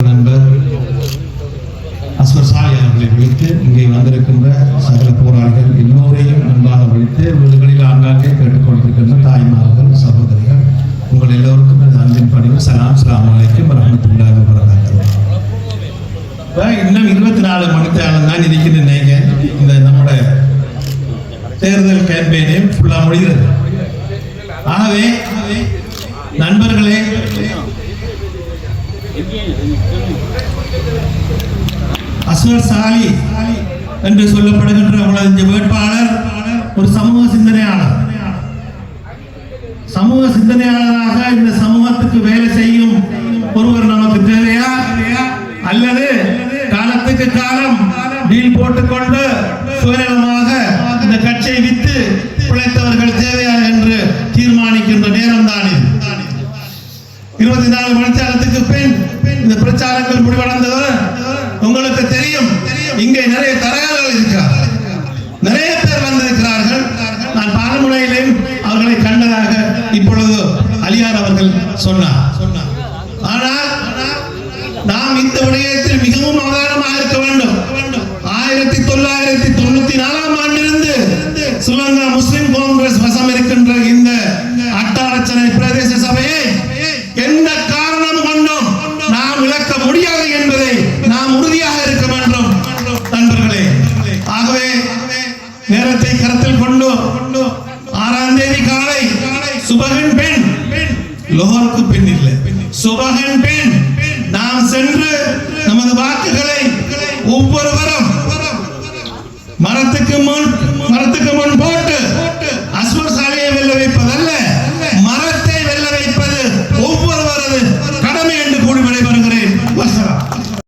நண்பர் அஸ்வர் சாலி அவர்களை விழித்து இங்கே வந்திருக்கின்ற சகல போராளிகள் எல்லோரையும் அன்பாக விழித்து வீடுகளில் ஆங்காங்கே கேட்டுக்கொண்டிருக்கின்ற தாய்மார்கள் சகோதரிகள் உங்கள் எல்லோருக்கும் எனது அன்பின் பணிவு. சலாம் சலாம் அலைக்கும் வரமத்துள்ளாக வரகாத்து இன்னும் இருபத்தி நாலு மணித்தாலும் தான் இருக்கின்ற நீங்க இந்த நம்மட தேர்தல் கேம்பெயினையும் ஃபுல்லாக முடிகிறது. ஆகவே நண்பர்களே அஸ்வர் சாலி என்று சொல்லப்படுகின்ற உங்களது இந்த வேட்பாளர் ஒரு சமூக சிந்தனையாளர். சமூக சிந்தனையாளராக இந்த சமூகத்துக்கு வேலை செய்யும் ஒருவர் நமக்கு தேவையா? அல்லது காலத்துக்கு காலம் டீல் போட்டுக்கொண்டு சுயநலமாக இந்த கட்சியை வித்து பிழைத்தவர்கள் தேவையா என்று தீர்மானிக்க இருபத்தி நாலு மணித்தாலத்துக்கு பின் இந்த பிரச்சாரங்கள் முடிவடைந்தது உங்களுக்கு தெரியும் இங்கே நிறைய தரகர்கள் இருக்கிறார் நிறைய பேர் வந்திருக்கிறார்கள். நான் பாலமுனையிலும் அவர்களை கண்டதாக இப்பொழுது அலியார் அவர்கள் சொன்னார். ஆனால் நாம் இந்த விடயத்தில் மிகவும் அவதானமாக இருக்க வேண்டும். ஆயிரத்தி தொள்ளாயிரத்தி தொண்ணூத்தி நாலாம் ஆண்டிலிருந்து ஸ்ரீலங்கா முஸ்லிம் காங்கிரஸ் நேரத்தை கருத்தில் கொண்டு ஆறாம் தேதி காலை சுபகன் பெண் லோகருக்கு பெண் இல்லை. சுபகன் பெண் நாம் சென்று நமது வாக்குகளை ஒவ்வொருவரும் மரத்துக்கு முன் மரத்துக்கு முன் போட்டு